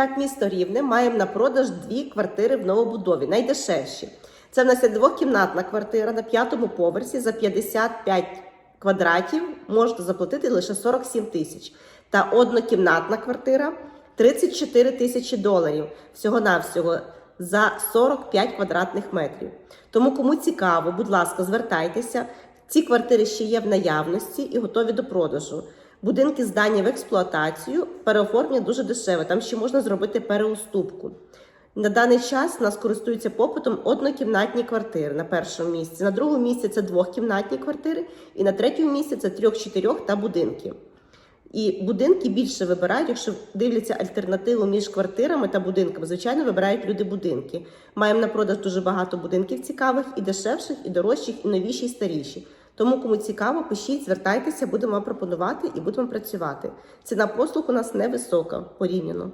Так, місто Рівне маємо на продаж дві квартири в новобудові, найдешевші. Це в нас є двокімнатна квартира на п'ятому поверсі за 55 квадратів. Можете заплатити лише 47 тисяч. Та однокімнатна квартира 34 тисячі доларів всього-навсього за 45 квадратних метрів. Тому, кому цікаво, будь ласка, звертайтеся. Ці квартири ще є в наявності і готові до продажу. Будинки здані в експлуатацію, переоформлення дуже дешеве. Там ще можна зробити переуступку. На даний час нас користуються попитом однокімнатні квартири на першому місці. На другому місці це двохкімнатні квартири, і на третьому місці це трьох-чотирьох та будинки. І будинки більше вибирають, якщо дивляться альтернативу між квартирами та будинками. Звичайно, вибирають люди будинки. Маємо на продаж дуже багато будинків цікавих, і дешевших, і дорожчих, і новіші, і старіші. Тому, кому цікаво, пишіть, звертайтеся, будемо вам пропонувати і будемо працювати. Ціна послуг у нас невисока порівняно.